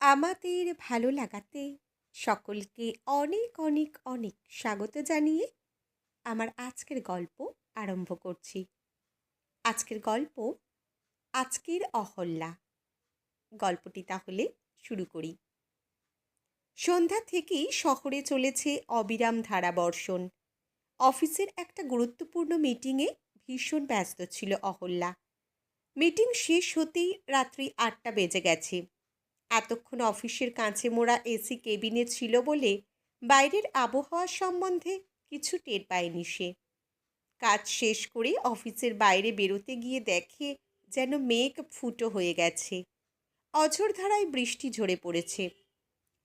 আমাদের ভালো লাগাতে সকলকে অনেক অনেক অনেক স্বাগত জানিয়ে আমার আজকের গল্প আরম্ভ করছি। আজকের গল্প আজকের অহল্যা। গল্পটি তাহলে শুরু করি। সন্ধ্যা থেকেই শহরে চলেছে অবিরাম ধারা বর্ষণ। অফিসের একটা গুরুত্বপূর্ণ মিটিংয়ে ভীষণ ব্যস্ত ছিল অহল্যা। মিটিং শেষ হতেই রাত্রি আটটা বেজে গেছে। এতক্ষণ অফিসের কাঁচে মোড়া এসি কেবিনে ছিল বলে বাইরের আবহাওয়া সম্বন্ধে কিছু টের পায়নি সে। কাজ শেষ করে অফিসের বাইরে বেরোতে গিয়ে দেখে যেন মেঘ ফুটো হয়ে গেছে। অঝোর ধারায় বৃষ্টি ঝরে পড়েছে।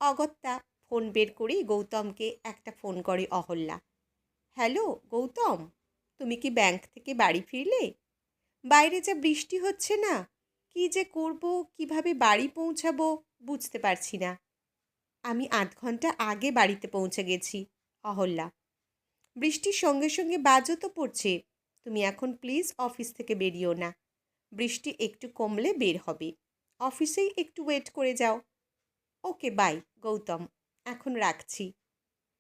অগত্যা ফোন বের করেই গৌতমকে একটা ফোন করে অহল্যা। হ্যালো, গৌতম, তুমি কি ব্যাংক থেকে বাড়ি ফিরলে? বাইরে যা বৃষ্টি হচ্ছে না কি যে করব, কীভাবে বাড়ি পৌঁছাবো বুঝতে পারছি না। আমি আধ ঘণ্টা আগে বাড়িতে পৌঁছে গেছি, অহল্যা। বৃষ্টির সঙ্গে সঙ্গে বাজও তো পড়ছে। তুমি এখন প্লিজ অফিস থেকে বেরিও না। বৃষ্টি একটু কমলে বের হবে। অফিসেই একটু ওয়েট করে যাও। ওকে, বাই, গৌতম, এখন রাখছি।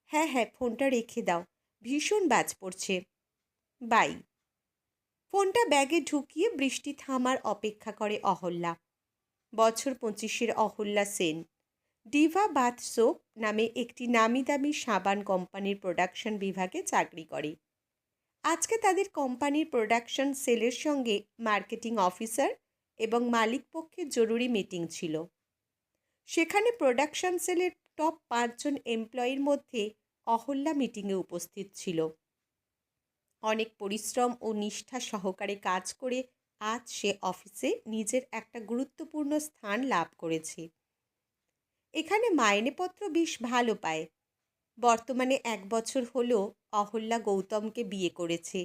হ্যাঁ হ্যাঁ ফোনটা রেখে দাও। ভীষণ বাজ পড়ছে। বাই। ফোনটা ব্যাগে ঢুকিয়ে বৃষ্টি থামার অপেক্ষা করে অহল্যা। বছর পঁচিশের Ahalya Sen. Diva bath soap নামে একটি নামি দামি সাবান কোম্পানির প্রোডাকশন বিভাগে চাকরি করে। আজকে তাদের কোম্পানির প্রোডাকশন সেলের সঙ্গে মার্কেটিং অফিসার এবং মালিক পক্ষের জরুরি মিটিং ছিল। সেখানে প্রোডাকশন সেলের টপ পাঁচজন এমপ্লয়ির মধ্যে অহল্যা মিটিংয়ে উপস্থিত ছিল। অনেক পরিশ্রম ও নিষ্ঠা সহকারে কাজ করে আজ সে অফিসে নিজের একটা গুরুত্বপূর্ণ স্থান লাভ করেছে। এখানে মাইনেপত্র বেশ ভালো পায়। বর্তমানে এক বছর হলো অহল্যা গৌতমকে বিয়ে করেছে।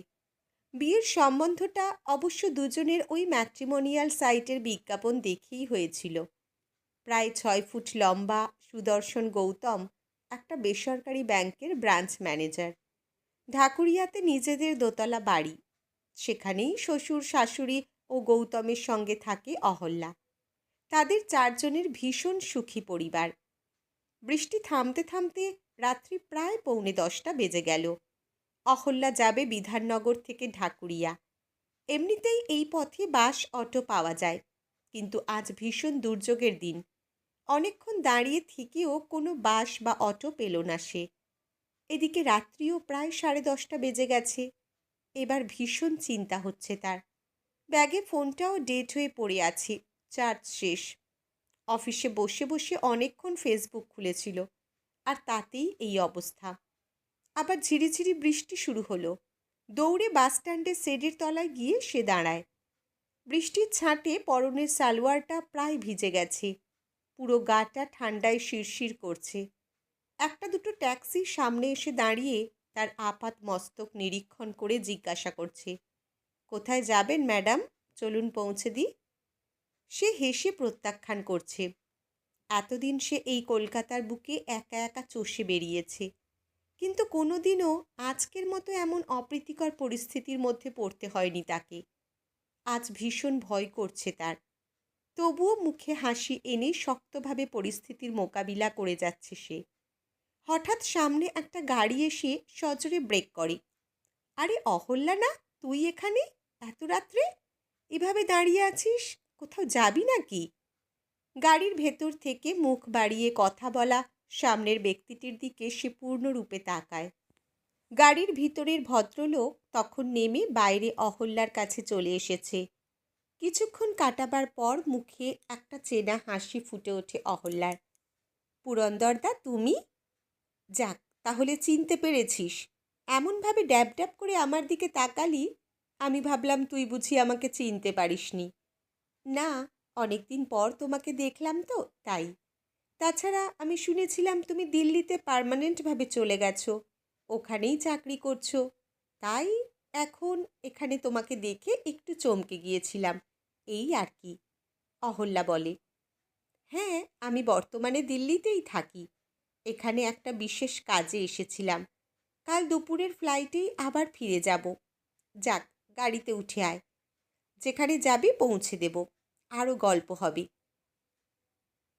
বিয়ের সম্বন্ধটা অবশ্য দুজনের ওই ম্যাট্রিমোনিয়াল সাইটের বিজ্ঞাপন দেখেই হয়েছিল। প্রায় ছয় ফুট লম্বা সুদর্শন গৌতম একটা বেসরকারি ব্যাংকের ব্রাঞ্চ ম্যানেজার। ঢাকুরিয়াতে নিজেদের দোতলা বাড়ি। সেখানেই শ্বশুর, শাশুড়ি ও গৌতমের সঙ্গে থাকে অহল্যা। তাদের চারজনের ভীষণ সুখী পরিবার। বৃষ্টি থামতে থামতে রাত্রি প্রায় পৌনে দশটা বেজে গেল। অহল্যা যাবে বিধাননগর থেকে ঢাকুরিয়া। এমনিতেই এই পথে বাস, অটো পাওয়া যায়, কিন্তু আজ ভীষণ দুর্যোগের দিন। অনেকক্ষণ দাঁড়িয়ে থেকেও কোনো বাস বা অটো পেল না সে। এদিকে রাত্রিও প্রায় সাড়ে দশটা বেজে গেছে। এবার ভীষণ চিন্তা হচ্ছে তার। ব্যাগে ফোনটাও ডেট হয়ে পড়ে আছে, চার্জ শেষ। অফিসে বসে বসে অনেকক্ষণ ফেসবুক খুলেছিল, আর তাতেই এই অবস্থা। আবার ঝিরিঝিরি বৃষ্টি শুরু হলো। দৌড়ে বাস স্ট্যান্ডের শেডের তলায় গিয়ে সে দাঁড়ায়। বৃষ্টির ছাঁটে পরনের সালোয়ারটা প্রায় ভিজে গেছে। পুরো গাটা ঠান্ডায় শিরশির করছে। একটা দুটো ট্যাক্সি সামনে এসে দাঁড়িয়ে তার আপাত মস্তক নিরীক্ষণ করে জিজ্ঞাসা করছে, কোথায় যাবেন, ম্যাডাম? চলুন পৌঁছে দিই। সে হেসে প্রত্যাখ্যান করছে, এতদিন সে এই কলকাতার বুকে একা একা চষে বেরিয়েছে, কিন্তু কোনো দিনও আজকের মতো এমন অপ্রীতিকর পরিস্থিতির মধ্যে পড়তে হয়নি তাকে, আজ ভীষণ ভয় করছে তার। তবুও মুখে হাসি এনে শক্তভাবে পরিস্থিতির মোকাবিলা করে যাচ্ছে সে। হঠাৎ সামনে একটা গাড়ি এসে সজোরে ব্রেক করে। আরে, অহল্যা না, তুই এখানে? এত রাত্রে? এভাবে দাঁড়িয়ে আছিস? কোথাও যাবি নাকি? গাড়ির ভেতর থেকে মুখ বাড়িয়ে কথা বলা সামনের ব্যক্তিটির দিকে সে পূর্ণরূপে তাকায়। গাড়ির ভিতরের ভদ্রলোক তখন নেমে বাইরে অহল্যার কাছে চলে এসেছে। কিছুক্ষণ কাটাবার পর মুখে একটা চেনা হাসি ফুটে ওঠে অহল্যার। পুরন্দরদা তুমি? যাক, তাহলে চিনতে পেরেছিস। এমনভাবে ড্যাব ড্যাব করে আমার দিকে তাকালি, আমি ভাবলাম তুই বুঝি আমাকে চিনতে পারিসনি। না অনেক দিন পর তোমাকে দেখলাম তো, তাই। তাছাড়া আমি শুনেছিলাম তুমি দিল্লিতে পার্মানেন্টভাবে চলে গেছো, ওখানেই চাকরি করছ। তাই এখন এখানে তোমাকে দেখে একটু চমকে গিয়েছিলাম, এই আর কি। অহল্যা বলে হ্যাঁ আমি বর্তমানে দিল্লিতেই থাকি। এখানে একটা বিশেষ কাজে এসেছিলাম। কাল দুপুরের ফ্লাইটেই আবার ফিরে যাব। যাক, গাড়িতে উঠে আয়। যেখানে যাবি পৌঁছে দেব। আরও গল্প হবে।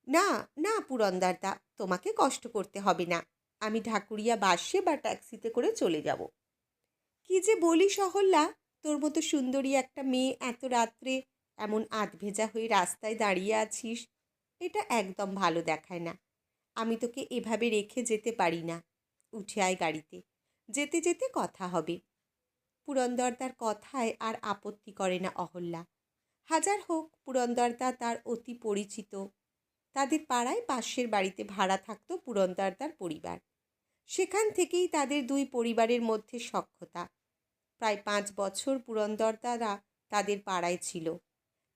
না না পুরন্দারদা, তোমাকে কষ্ট করতে হবে না। আমি ঢাকুরিয়া বাসে বা ট্যাক্সিতে করে চলে যাব। কি যে বলি সহল্লা, তোর মতো সুন্দরী একটা মেয়ে এত রাত্রে এমন আধভেজা হয়ে রাস্তায় দাঁড়িয়ে আছিস, এটা একদম ভালো দেখায় না। আমি তোকে এভাবে রেখে যেতে পারি না। উঠে আয় গাড়িতে। যেতে যেতে কথা হবে। পুরন্দরদার কথায় আর আপত্তি করে না অহল্যা। হাজার হোক পুরন্দরদা তার অতি পরিচিত। তাদের পাড়ায় পাশের বাড়িতে ভাড়া থাকতো পুরন্দরদার পরিবার। সেখান থেকেই তাদের দুই পরিবারের মধ্যে সখ্যতা। প্রায় পাঁচ বছর পুরন্দরদারা তাদের পাড়ায় ছিল।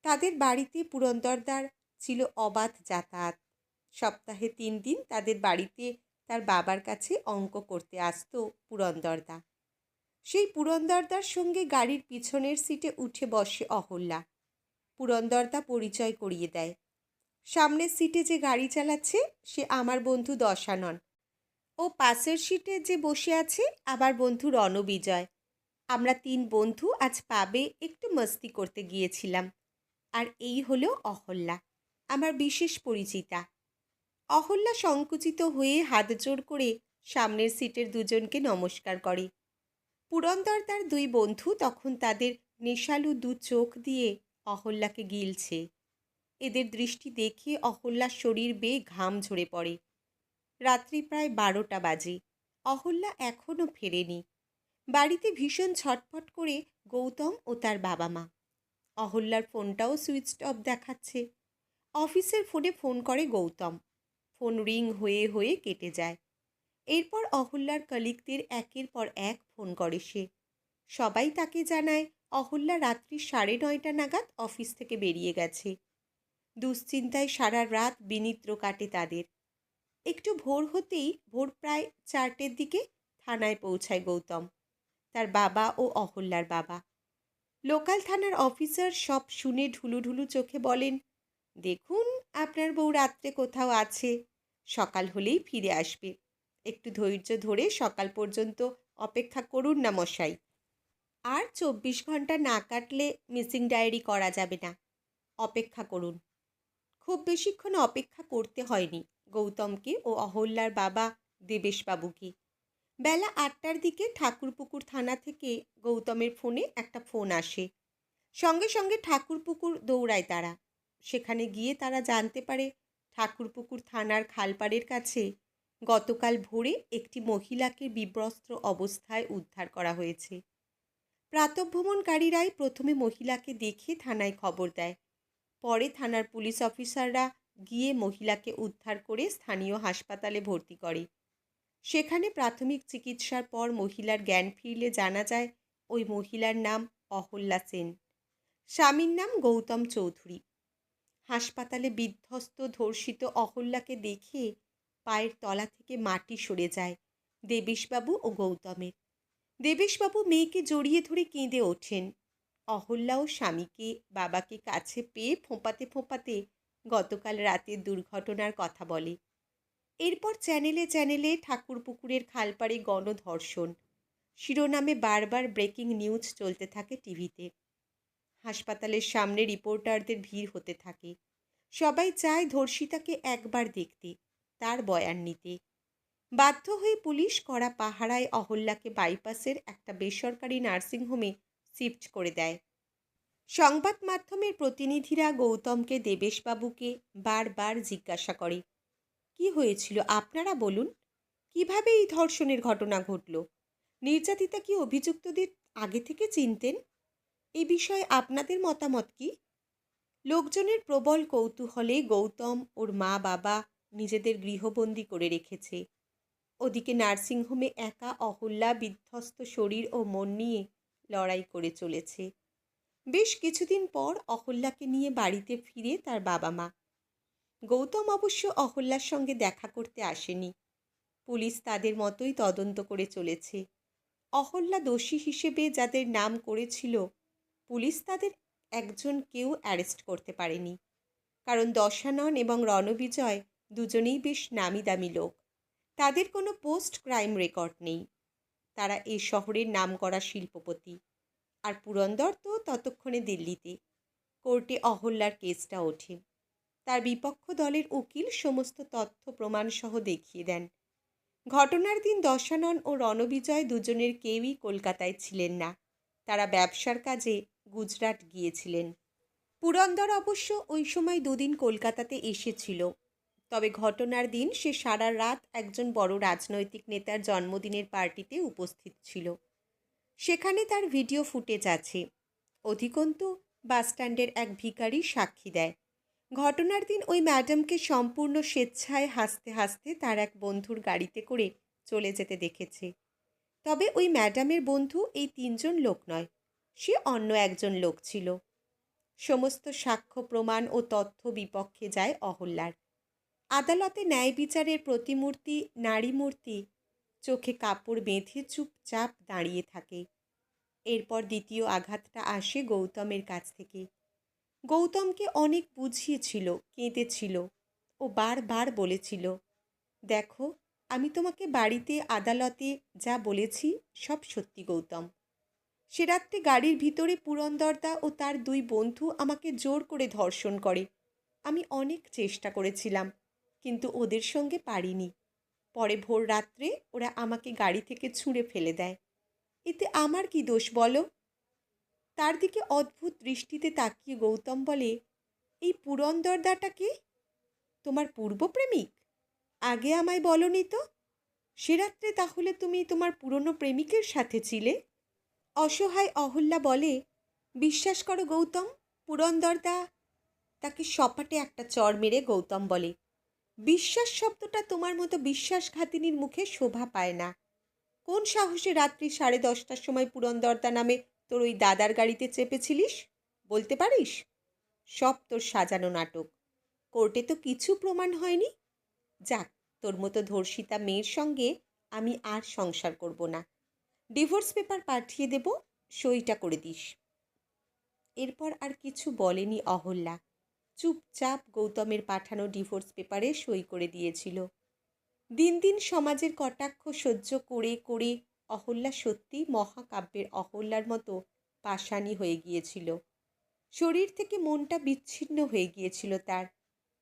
তাদের বাড়িতে পুরন্দরদার ছিল অবাধ যাতায়াত। সপ্তাহে তিন দিন তাদের বাড়িতে তার বাবার কাছে অঙ্ক করতে আসতো পুরন্দরদা। সেই পুরন্দরদার সঙ্গে গাড়ির পিছনের সিটে উঠে বসে অহল্যা। পুরন্দরদা পরিচয় করিয়ে দেয়। সামনের সিটে যে গাড়ি চালাচ্ছে, সে আমার বন্ধু দশানন। ও পাশের সিটে যে বসে আছে আবার বন্ধু রণবিজয়। আমরা তিন বন্ধু আজ পাবে একটু মস্তি করতে গিয়েছিলাম। আর এই হলো অহল্যা, আমার বিশেষ পরিচিতা। অহল্যা সংকুচিত হয়ে হাত জোর করে সামনের সিটের দুজনকে নমস্কার করে। পুরন্দর তার দুই বন্ধু তখন তাদের নেশালু দু চোখ দিয়ে অহল্যাকে গিলছে। এদের দৃষ্টি দেখে অহল্যার শরীর বেয়ে ঘাম ঝরে পড়ে। রাত্রি প্রায় বারোটা বাজে। অহল্যা এখনও ফেরেনি। বাড়িতে ভীষণ ছটফট করে গৌতম ও তার বাবা মা। অহল্যার ফোনটাও সুইচ অফ দেখাচ্ছে। অফিসের ফোনে ফোন করে গৌতম। ফোন রিং হয়ে হয়ে কেটে যায়। এরপর অহল্যার কলিগদের একের পর এক ফোন করে সে। সবাই তাকে জানায়, অহল্যা রাত্রি সাড়ে নয়টা নাগাদ অফিস থেকে বেরিয়ে গেছে। দুশ্চিন্তায় সারা রাত বিনিদ্র কাটে তাদের। একটু ভোর হতেই ভোর প্রায় চারটের দিকে থানায় পৌঁছায় গৌতম, তার বাবা ও অহল্যার বাবা। লোকাল থানার অফিসার সব শুনে ঢুলু ঢুলু চোখে বলেন দেখুন আপনার বউ রাত্রে কোথাও আছে। সকাল হলেই ফিরে আসবে। একটু ধৈর্য ধরে সকাল পর্যন্ত অপেক্ষা করুন না মশাই। আর চব্বিশ ঘণ্টা না কাটলে মিসিং ডায়েরি করা যাবে না। অপেক্ষা করুন। খুব বেশিক্ষণ অপেক্ষা করতে হয়নি গৌতমকে ও অহল্যার বাবা দেবেশবাবুকে। বেলা আটটার দিকে ঠাকুরপুকুর থানা থেকে গৌতমের ফোনে একটা ফোন আসে। সঙ্গে সঙ্গে ঠাকুরপুকুর দৌড়ায় তারা। সেখানে গিয়ে তারা জানতে পারে ঠাকুরপুকুর থানার খালপাড়ের কাছে গতকাল ভোরে একটি মহিলাকে বিব্রস্ত্র অবস্থায় উদ্ধার করা হয়েছে। প্রাতভ্রমণকারীরাই প্রথমে মহিলাকে দেখে থানায় খবর দেয়। পরে থানার পুলিশ অফিসাররা গিয়ে মহিলাকে উদ্ধার করে স্থানীয় হাসপাতালে ভর্তি করে। সেখানে প্রাথমিক চিকিৎসার পর মহিলার জ্ঞান ফিরলে জানা যায়, ওই মহিলার নাম অহল্যা সেন। স্বামীর নাম গৌতম চৌধুরী। হাসপাতালে বিধ্বস্ত, ধর্ষিত, অহল্যাকে দেখে পায়ের তলা থেকে মাটি সরে যায় দেবেশবাবু ও গৌতমের। দেবেশবাবু মেয়েকে জড়িয়ে ধরে কেঁদে ওঠেন। অহল্যা ও স্বামীকে, বাবাকে কাছে পেয়ে ফোঁপাতে ফোঁপাতে গতকাল রাতের দুর্ঘটনার কথা বলে। এরপর চ্যানেলে চ্যানেলে ঠাকুরপুকুরের খালপাড়ে গণধর্ষণ। শিরোনামে বারবার ব্রেকিং নিউজ চলতে থাকে টিভিতে। হাসপাতালের সামনে রিপোর্টারদের ভিড় হতে থাকে। সবাই চায় ধর্ষিতাকে একবার দেখতে, তার বয়ান নিতে। বাধ্য হয়ে পুলিশ করা পাহারায় অহল্যাকে বাইপাসের একটা বেসরকারি নার্সিংহোমে শিফট করে দেয়। সংবাদ মাধ্যমের প্রতিনিধিরা গৌতমকে দেবেশবাবুকে বারবার জিজ্ঞাসা করে, কি হয়েছিল? আপনারা বলুন, কীভাবে এই ধর্ষণের ঘটনা ঘটল? নির্যাতিতা কি অভিযুক্তদের আগে থেকে চিনতেন? এই বিষয়ে আপনাদের মতামত কি? লোকজনের প্রবল কৌতূহলে গৌতম ওর মা বাবা নিজেদের গৃহবন্দী করে রেখেছে। ওদিকে নার্সিংহোমে একা অহল্যা, বিধ্বস্ত শরীর ও মন নিয়ে লড়াই করে চলেছে। বেশ কিছুদিন পর অহল্যাকে নিয়ে বাড়িতে ফিরে তার বাবা মা। গৌতম অবশ্য অহল্যার সঙ্গে দেখা করতে আসেনি। পুলিশ তাদের মতোই তদন্ত করে চলেছে। অহল্যা দোষী হিসেবে যাদের নাম করেছিল পুলিশ তাদের একজন কেউ অ্যারেস্ট করতে পারেনি। কারণ দশানন এবং রণবিজয় দুজনেই বেশ নামি দামি লোক। তাদের কোনো পোস্ট ক্রাইম রেকর্ড নেই। তারা এই শহরের নাম করা শিল্পপতি। আর পুরন্দর তো ততক্ষণে দিল্লিতে। কোর্টে অহল্যার কেসটা ওঠে। তার বিপক্ষ দলের উকিল সমস্ত তথ্য প্রমাণসহ দেখিয়ে দেন। ঘটনার দিন দশানন ও রণবিজয় দুজনের কেউই কলকাতায় ছিলেন না। তারা ব্যবসার কাজে গুজরাট গিয়েছিলেন। পুরন্দর অবশ্য ওই সময় দুদিন কলকাতাতে এসেছিল। তবে ঘটনার দিন সে সারা রাত একজন বড় রাজনৈতিক নেতার জন্মদিনের পার্টিতে উপস্থিত ছিল। সেখানে তার ভিডিও ফুটেজ আছে। অধিকন্তু বাসস্ট্যান্ডের এক ভিখারি সাক্ষী দেয়। ঘটনার দিন ওই ম্যাডামকে সম্পূর্ণ স্বেচ্ছায় হাসতে হাসতে তার এক বন্ধুর গাড়িতে করে চলে যেতে দেখেছে। তবে ওই ম্যাডামের বন্ধু এই তিনজন লোক নয় সে অন্য একজন লোক ছিল। সমস্ত সাক্ষ্য, প্রমাণ ও তথ্য বিপক্ষে যায় অহল্যার। আদালতে ন্যায় বিচারের প্রতিমূর্তি, নারী মূর্তি, চোখে কাপড় বেঁধে চুপচাপ দাঁড়িয়ে থাকে। এরপর দ্বিতীয় আঘাতটা আসে গৌতমের কাছ থেকে। গৌতমকে অনেক বুঝিয়েছিল, কেঁদেছিল ও বারবার বলেছিল, দেখো, আমি তোমাকে বাড়িতে, আদালতে যা বলেছি সব সত্যি গৌতম। সে রাত্রে গাড়ির ভিতরে পুরন্দরদা ও তার দুই বন্ধু আমাকে জোর করে ধর্ষণ করে। আমি অনেক চেষ্টা করেছিলাম, কিন্তু ওদের সঙ্গে পারিনি। পরে ভোর রাত্রে ওরা আমাকে গাড়ি থেকে ছুঁড়ে ফেলে দেয়। এতে আমার কি দোষ বলো? তার দিকে অদ্ভুত দৃষ্টিতে তাকিয়ে গৌতম বলে, এই পুরন্দরদাটাকে তোমার পূর্বপ্রেমিক? আগে আমায় বলনি তো? সে রাত্রে তাহলে তুমি তোমার পুরনো প্রেমিকের সাথে ছিলে? অসহায় অহল্যা বলে, বিশ্বাস করো গৌতম, পুরন্দরদা তাকে সপাটে একটা চর মেরে গৌতম বলে। বিশ্বাস শব্দটা তোমার মতো বিশ্বাসঘাতিনীর মুখে শোভা পায় না। কোন সাহসে রাত্রি সাড়ে দশটার সময় পুরন্দরদা নামে তোর ওই দাদার গাড়িতে চেপেছিলিস? বলতে পারিস? সব তোর সাজানো নাটক। কোর্টে তো কিছু প্রমাণ হয়নি। যাক, তোর মতো ধর্ষিতা মেয়ের সঙ্গে আমি আর সংসার করব না। ডিভোর্স পেপার পাঠিয়ে দেব, সইটা করে দিস। এরপর আর কিছু বলেনি অহল্যা। চুপচাপ গৌতমের পাঠানো ডিভোর্স পেপারে সই করে দিয়েছিল। দিন দিন সমাজের কটাক্ষ সহ্য করে করে অহল্যা সত্যি মহাকাব্যের অহল্যার মতো পাষাণী হয়ে গিয়েছিল। শরীর থেকে মনটা বিচ্ছিন্ন হয়ে গিয়েছিল তার।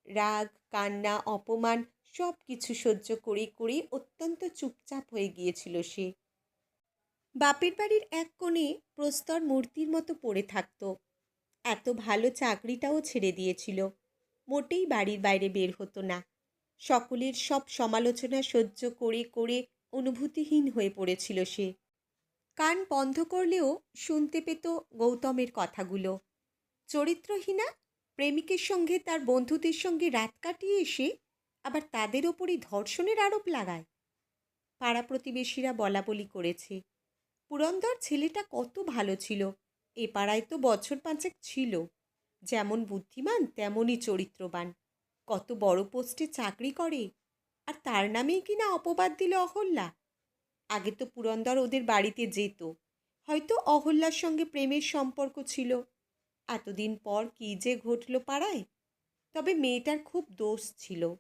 রাগ, কান্না, অপমান সব কিছু সহ্য করে করে অত্যন্ত চুপচাপ হয়ে গিয়েছিল সে। বাপের বাড়ির এক কোণে প্রস্তর মূর্তির মতো পড়ে থাকত। এত ভালো চাকরিটাও ছেড়ে দিয়েছিল। মোটেই বাড়ির বাইরে বের হতো না। সকলের সব সমালোচনা সহ্য করে করে অনুভূতিহীন হয়ে পড়েছিল সে। কান বন্ধ করলেও শুনতে পেত গৌতমের কথাগুলো। চরিত্রহীনা, প্রেমিকের সঙ্গে তার বন্ধুদের সঙ্গে রাত কাটিয়ে এসে আবার তাদের ওপরই ধর্ষণের আরোপ লাগায়। পাড়া প্রতিবেশীরা বলা বলি করেছে। পুরন্দর ছেলেটা কত ভালো ছিল। এ পাড়ায় তো বছর পাঁচেক ছিল। যেমন বুদ্ধিমান, তেমনই চরিত্রবান। কত বড় পোস্টে চাকরি করে। আর তার নামেই কি না অপবাদ দিল অহল্যা? আগে তো পুরন্দর ওদের বাড়িতে যেত। হয়তো অহল্যার সঙ্গে প্রেমের সম্পর্ক ছিল। এতদিন পর কি যে ঘটল পাড়ায়। তবে মেয়েটার খুব দোষ ছিল।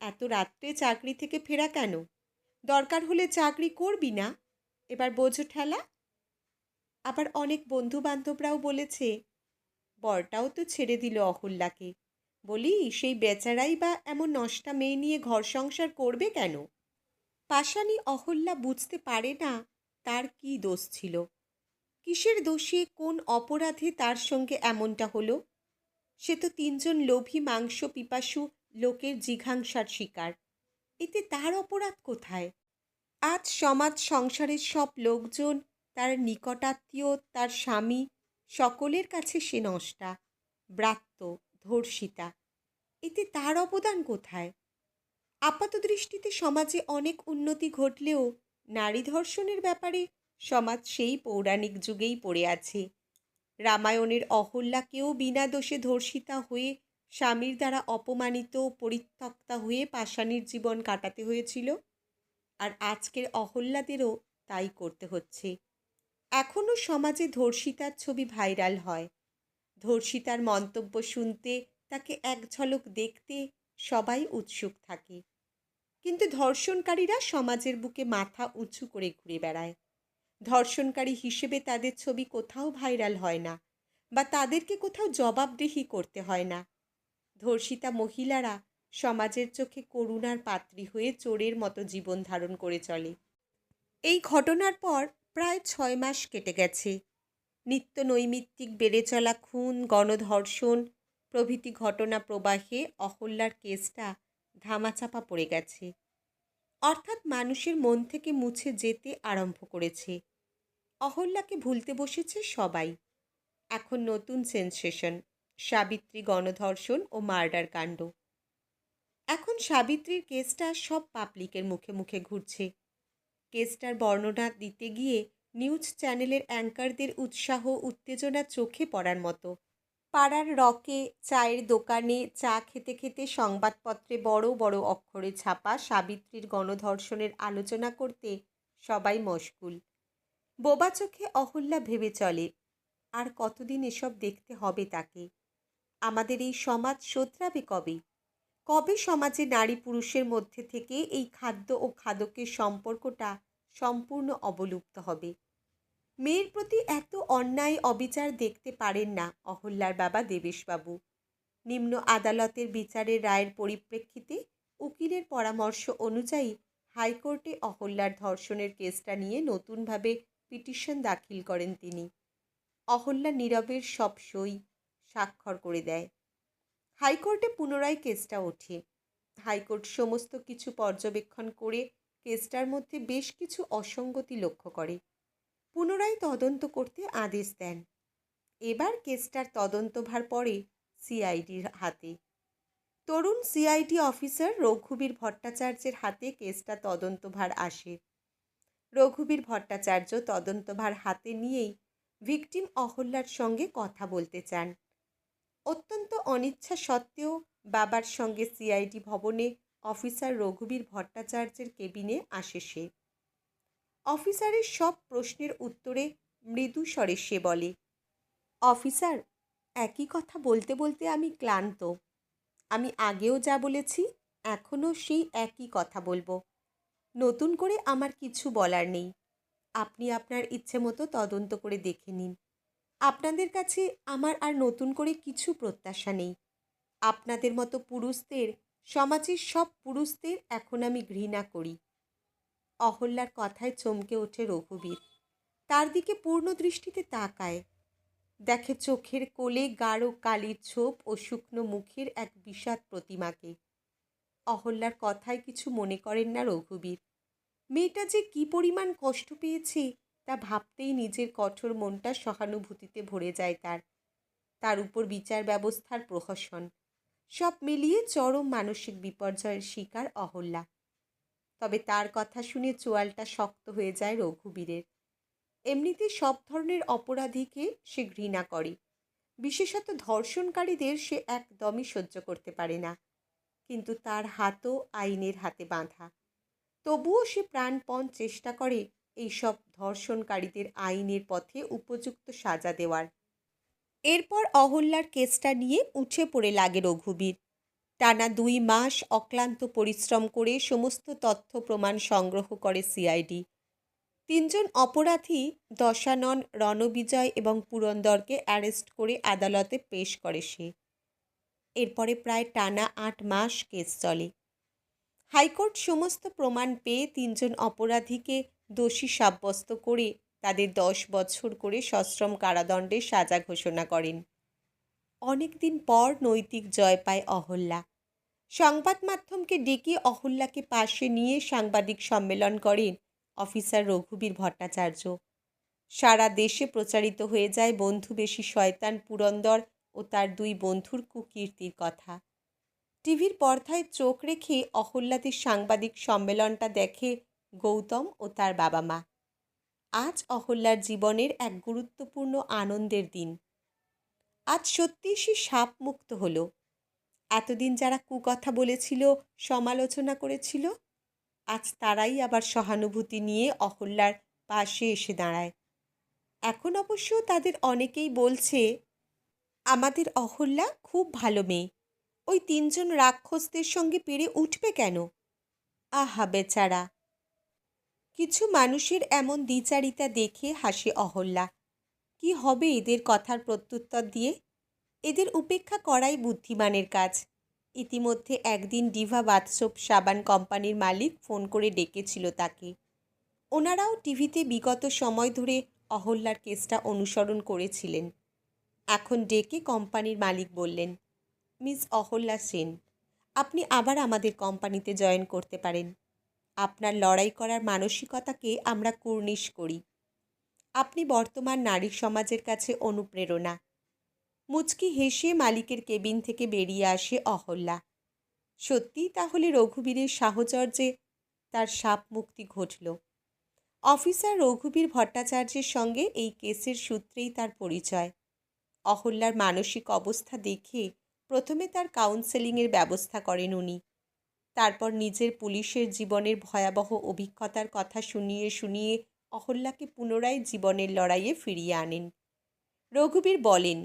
এত রাত্রে চাকরি থেকে ফেরা কেন? দরকার হলে চাকরি করবি না। এবার বোঝো ঠেলা। আবার অনেক বন্ধু বান্ধবরাও বলেছে, বরটাও তো ছেড়ে দিল অহল্যাকে। বলি, সেই বেচারাই বা এমন নষ্টা মেয়ে নিয়ে ঘর সংসার করবে কেন? পাশানি অহল্যা বুঝতে পারে না তার কি দোষ ছিল। কিসের দোষে কোন অপরাধে তার সঙ্গে এমনটা হলো? সে তো তিনজন লোভী মাংস পিপাসু লোকের জিঘাংসার শিকার। এতে তার অপরাধ কোথায়? আজ সমাজ সংসারের সব লোকজন, তার নিকটাত্মীয়, তার স্বামী, সকলের কাছে সে নষ্টা, ব্রাত্য, ধর্ষিতা। এতে তার অবদান কোথায়? আপাত দৃষ্টিতে সমাজে অনেক উন্নতি ঘটলেও নারী ধর্ষণের ব্যাপারে সমাজ সেই পৌরাণিক যুগেই পড়ে আছে। রামায়ণের অহল্যাকেও বিনা দোষে ধর্ষিতা হয়ে, স্বামীর দ্বারা অপমানিত, পরিত্যক্তা হয়ে পাষাণীর জীবন কাটাতে হয়েছিল। আর আজকের অহল্যাদেরও তাই করতে হচ্ছে। এখনও সমাজে ধর্ষিতার ছবি ভাইরাল হয়। ধর্ষিতার মন্তব্য শুনতে, তাকে এক ঝলক দেখতে সবাই উৎসুক থাকে। কিন্তু ধর্ষণকারীরা সমাজের বুকে মাথা উঁচু করে ঘুরে বেড়ায়। ধর্ষণকারী হিসেবে তাদের ছবি কোথাও ভাইরাল হয় না বা তাদেরকে কোথাও জবাবদিহি করতে হয় না। ধর্ষিতা মহিলারা সমাজের চোখে করুণার পাত্রী হয়ে চোরের মতো জীবন ধারণ করে চলে। এই ঘটনার পর প্রায় ছয় মাস কেটে গেছে। নিত্য নৈমিত্তিক বেড়ে চলা খুন, গণধর্ষণ, প্রভৃতি ঘটনা প্রবাহে অহল্যার কেসটা ধামাচাপা পড়ে গেছে। অর্থাৎ মানুষের মন থেকে মুছে যেতে আরম্ভ করেছে। অহল্যাকে ভুলতে বসেছে সবাই। এখন নতুন সেন্সেশন, সাবিত্রী গণধর্ষণ ও মার্ডার কাণ্ড। এখন সাবিত্রীর কেসটা সব পাবলিকের মুখে মুখে ঘুরছে। কেসটার বর্ণনা দিতে গিয়ে নিউজ চ্যানেলের অ্যাঙ্কারদের উৎসাহ উত্তেজনা চোখে পড়ার মতো। পাড়ার রকে, চায়ের দোকানে চা খেতে খেতে সংবাদপত্রে বড় বড় অক্ষরে ছাপা সাবিত্রীর গণধর্ষণের আলোচনা করতে সবাই মশগুল। বোবা চোখে অহল্যা ভেবে চলে, আর কতদিন এসব দেখতে হবে তাকে? আমাদের এই সমাজ শোধরাবে কবে? কবে সমাজে নারী পুরুষের মধ্যে থেকে এই খাদ্য ও খাদকের সম্পর্কটা সম্পূর্ণ অবলুপ্ত হবে? মেয়ের প্রতি এত অন্যায় অবিচার দেখতে পারেন না অহল্যার বাবা দেবেশবাবু। নিম্ন আদালতের বিচারের রায়ের পরিপ্রেক্ষিতে উকিলের পরামর্শ অনুযায়ী হাইকোর্টে অহল্যার ধর্ষণের কেসটা নিয়ে নতুনভাবে পিটিশন দাখিল করেন তিনি। অহল্যা নীরবের সব সই স্বাক্ষর করে দেয়। হাইকোর্টে পুনরায় কেসটা ওঠে। হাইকোর্ট সমস্ত কিছু পর্যবেক্ষণ করে কেসটার মধ্যে বেশ কিছু অসঙ্গতি লক্ষ্য করে। পুনরায় তদন্ত করতে আদেশ দেন। এবার কেসটার তদন্তভার পড়ে সিআইডির হাতে। তরুণ সিআইডি অফিসার রঘুবীর ভট্টাচার্যের হাতে কেসটা তদন্তভার আসে। রঘুবীর ভট্টাচার্য তদন্তভার হাতে নিয়েই ভিকটিম অহল্যার সঙ্গে কথা বলতে চান। অত্যন্ত অনিচ্ছা সত্ত্বেও বাবার সঙ্গে সিআইডি ভবনে অফিসার রঘুবীর ভট্টাচার্যের কেবিনে আসে সে। অফিসারের সব প্রশ্নের উত্তরে মৃদু স্বরে সে বলে, অফিসার, একই কথা বলতে বলতে আমি ক্লান্ত। আমি আগেও যা বলেছি, এখনও সেই একই কথা বলব। নতুন করে আমার কিছু বলার নেই। আপনি আপনার ইচ্ছে মতো তদন্ত করে দেখে নিন। আপনাদের কাছে আমার আর নতুন করে কিছু প্রত্যাশা নেই। আপনাদের মতো পুরুষদের, সমাজের সব পুরুষদের এখন আমি ঘৃণা করি। অহল্যার কথায় চমকে ওঠে রঘুবীর। তার দিকে পূর্ণ দৃষ্টিতে তাকায়। দেখে চোখের কোলে গাঢ় কালির ছোপ ও শুকনো মুখের এক বিষাদ প্রতিমাকে। অহল্যার কথায় কিছু মনে করেন না রঘুবীর। মেয়েটা যে কি পরিমাণ কষ্ট পেয়েছে তা ভাবতেই নিজের কঠোর মনটা সহানুভূতিতে ভরে যায় তার। তার উপর বিচার ব্যবস্থার প্রহসন। সব মিলিয়ে চরম মানসিক বিপর্যয়ের শিকার অহল্যা। তবে তার কথা শুনে চোয়ালটা শক্ত হয়ে যায় রঘুবীরের। এমনিতে সব ধরনের অপরাধীকে সে ঘৃণা করে। বিশেষত ধর্ষণকারীদের সে একদমই সহ্য করতে পারে না। কিন্তু তার হাতও আইনের হাতে বাঁধা। তবুও সে প্রাণপণ চেষ্টা করে এইসব ধর্ষণকারীদের আইনের পথে উপযুক্ত সাজা দেওয়ার। এরপর অহল্যার কেসটা নিয়ে উঠে পড়ে লাগে রঘুবীর। টানা দুই মাস অক্লান্ত পরিশ্রম করে সমস্ত তথ্য প্রমাণ সংগ্রহ করে সিআইডি। তিনজন অপরাধী দশানন, রণবিজয় এবং পুরন্দরকে অ্যারেস্ট করে আদালতে পেশ করে সে। এরপরে প্রায় টানা আট মাস কেস চলে। হাইকোর্ট সমস্ত প্রমাণ পেয়ে তিনজন অপরাধীকে দোষী সাব্যস্ত করে তাদের দশ বছর করে সশ্রম কারাদণ্ডে সাজা ঘোষণা করেন। অনেক দিন পর নৈতিক জয় পায় অহল্যা। সংবাদ মাধ্যমকে ডেকে অহল্যাকে পাশে নিয়ে সাংবাদিক সম্মেলন করেন অফিসার রঘুবীর ভট্টাচার্য। সারা দেশে প্রচারিত হয়ে যায় বন্ধু বেশি শয়তান পুরন্দর ও তার দুই বন্ধুর কুকীর্তির কথা। টিভির পর্দায় চোখ রেখে অহল্যাদের সাংবাদিক সম্মেলনটা দেখে গৌতম ও তার বাবা মা। আজ অহল্যার জীবনের এক গুরুত্বপূর্ণ আনন্দের দিন। আজ সত্যিই সে সাপ মুক্ত হলো। এতদিন যারা কুকথা বলেছিল, সমালোচনা করেছিল, আজ তারাই আবার সহানুভূতি নিয়ে অহল্যার পাশে এসে দাঁড়ায়। এখন অবশ্য তাদের অনেকেই বলছে, আমাদের অহল্যা খুব ভালো মেয়ে। ওই তিনজন রাক্ষসদের সঙ্গে পেরে উঠবে কেন? আহা, বেচারা! কিছু মানুষের এমন দ্বিচারিতা দেখে হাসে অহল্যা। কি হবে এদের কথার প্রত্যুত্তর দিয়ে? এদের উপেক্ষা করাই বুদ্ধিমানের কাজ। ইতিমধ্যে একদিন ডিভা বাথসোপ সাবান কোম্পানির মালিক ফোন করে ডেকেছিল তাকে। ওনারাও টিভিতে বিগত সময় ধরে অহল্যার কেসটা অনুসরণ করেছিলেন। এখন ডেকে কোম্পানির মালিক বললেন, মিস অহল্যা সেন, আপনি আবার আমাদের কোম্পানিতে জয়েন করতে পারেন। আপনার লড়াই করার মানসিকতাকে আমরা কুর্নিশ করি। আপনি বর্তমান নারী সমাজের কাছে অনুপ্রেরণা। মুচকি হেসে মালিকের কেবিন থেকে বেরিয়ে আসে অহল্যা। সত্যিই তাহলে রঘুবীরের সাহচর্যে তার সাপ মুক্তি ঘটল। অফিসার রঘুবীর ভট্টাচার্যের সঙ্গে এই কেসের সূত্রেই তার পরিচয়। অহল্যার মানসিক অবস্থা দেখে প্রথমে তার কাউন্সেলিংয়ের ব্যবস্থা করেন উনি। তারপর নিজের পুলিশের জীবনের ভয়াবহ অভিজ্ঞতার কথা শুনিয়ে শুনিয়ে অহল্যাকে পুনরায় জীবনের লড়াইয়ে ফিরিয়ে আনেন। রঘুবীর বলেন,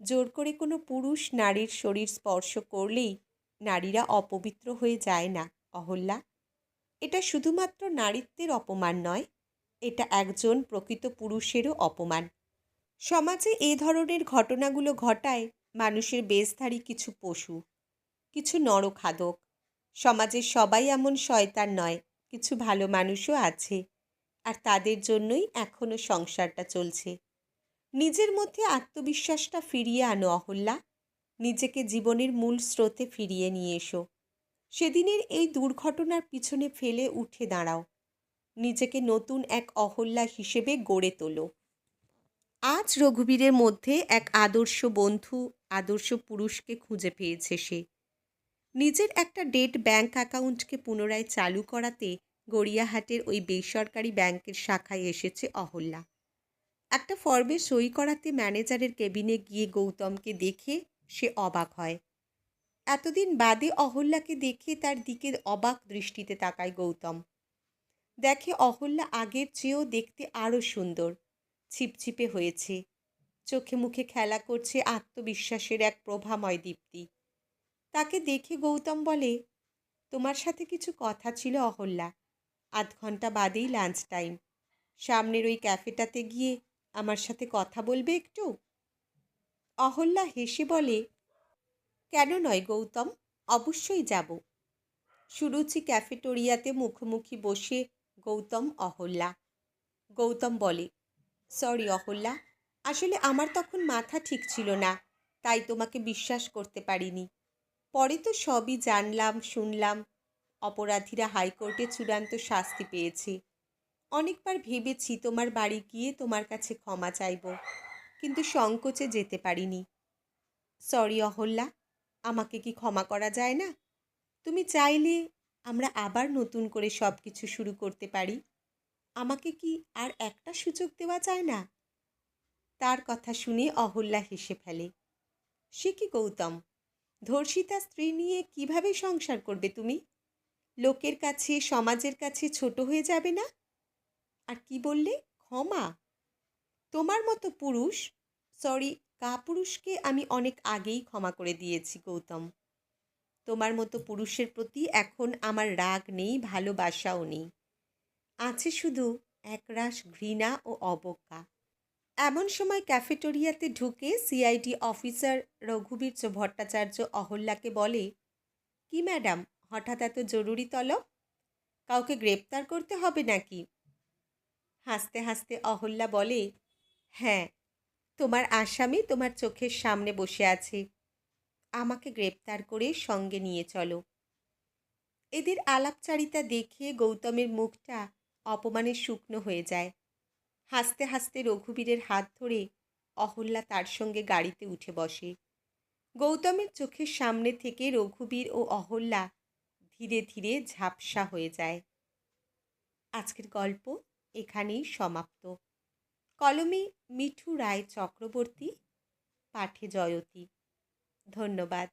জোর করে কোনো পুরুষ নারীর শরীর স্পর্শ করলেই নারীরা অপবিত্র হয়ে যায় না, অহল্যা। এটা শুধুমাত্র নারীত্বের অপমান নয়, এটা একজন প্রকৃত পুরুষেরও অপমান। সমাজে এ ধরনের ঘটনাগুলো ঘটায় মানুষের বেশধারী কিছু পশু, কিছু নরখাদক সমাজের সবাই এমন শয়তান নয়, কিছু ভালো মানুষও আছে। আর তাদের জন্যই এখনও সংসারটা চলছে। নিজের মধ্যে আত্মবিশ্বাসটা ফিরিয়ে আনো অহল্যা। নিজেকে জীবনের মূল স্রোতে ফিরিয়ে নিয়ে এসো। সেদিনের এই দুর্ঘটনার পিছনে ফেলে উঠে দাঁড়াও। নিজেকে নতুন এক অহল্যা হিসেবে গড়ে তোলো। আজ রঘুবীরের মধ্যে এক আদর্শ বন্ধু, আদর্শ পুরুষকে খুঁজে পেয়েছে সে। নিজের একটা ডেট ব্যাংক অ্যাকাউন্টকে পুনরায় চালু করাতে গড়িয়াহাটের ওই বেসরকারি ব্যাংকের শাখায় এসেছে অহল্যা। একটা ফর্মে সই করাতে ম্যানেজারের কেবিনে গিয়ে গৌতমকে দেখে সে অবাক হয়। এতদিন বাদে অহল্যাকে দেখে তার দিকে অবাক দৃষ্টিতে তাকায় গৌতম। দেখে অহল্যা আগের চেয়েও দেখতে আরও সুন্দর, ছিপছিপে হয়েছে। চোখে মুখে খেলা করছে আত্মবিশ্বাসের এক প্রভাময় দীপ্তি। তাকে দেখে গৌতম বলে, তোমার সাথে কিছু কথা ছিল অহল্যা। আধ ঘণ্টা বাদেই লাঞ্চ টাইম সামনের ওই ক্যাফেটাতে গিয়ে আমার সাথে কথা বলবে একটু? অহল্যা হেসে বলে, কেন নয় গৌতম, অবশ্যই যাব। সুরুচি ক্যাফেটোরিয়াতে মুখোমুখি বসে গৌতম অহল্যা। গৌতম বলে সরি অহল্যা, আসলে আমার তখন মাথা ঠিক ছিল না, তাই তোমাকে বিশ্বাস করতে পারিনি। পরে তো সবই জানলাম, শুনলাম। অপরাধীরা হাইকোর্টে চূড়ান্ত শাস্তি পেয়েছে। অনেকবার ভেবেছি তোমার বাড়ি গিয়ে তোমার কাছে ক্ষমা চাইব, কিন্তু সংকোচে যেতে পারিনি। সরি অহল্যা, আমাকে কি ক্ষমা করা যায় না? তুমি চাইলে আমরা আবার নতুন করে সব কিছু শুরু করতে পারি। আমাকে কি আর একটা সুযোগ দেওয়া যায় না? তার কথা শুনে অহল্যা হেসে ফেলে। সে কি গৌতম? ধর্ষিতা স্ত্রী নিয়ে কীভাবে সংসার করবে তুমি? লোকের কাছে, সমাজের কাছে ছোট হয়ে যাবে না? আর কি বললে? ক্ষমা। তোমার মতো পুরুষ সরি কাপুরুষকে আমি অনেক আগেই ক্ষমা করে দিয়েছি, গৌতম। তোমার মতো পুরুষের প্রতি এখন আমার রাগ নেই, ভালোবাসাও নেই। আছে শুধু একরাশ ঘৃণা ও অবজ্ঞা। এমন সময় ক্যাফেটেরিয়াতে ঢুকে সিআইডি অফিসার রঘুবীর ভট্টাচার্য অহল্যাকে বলে, কি ম্যাডাম, হঠাৎ এত জরুরি তলব? কাউকে গ্রেপ্তার করতে হবে নাকি? হাসতে হাসতে অহল্যা বলে হ্যাঁ তোমার আসামি তোমার চোখের সামনে বসে আছে। আমাকে গ্রেপ্তার করে সঙ্গে নিয়ে চলো। এদের আলাপচারিতা দেখে গৌতমের মুখটা অপমানে শুকনো হয়ে যায়। হাসতে হাসতে রঘুবীরের হাত ধরে অহল্যা তার সঙ্গে গাড়িতে উঠে বসে। গৌতমের চোখের সামনে থেকে রঘুবীর ও অহল্যা ধীরে ধীরে ঝাপসা হয়ে যায়। আজকের গল্প এখানেই সমাপ্ত। কলমে মিঠু রায় চক্রবর্তী, পাঠে জয়তী। ধন্যবাদ।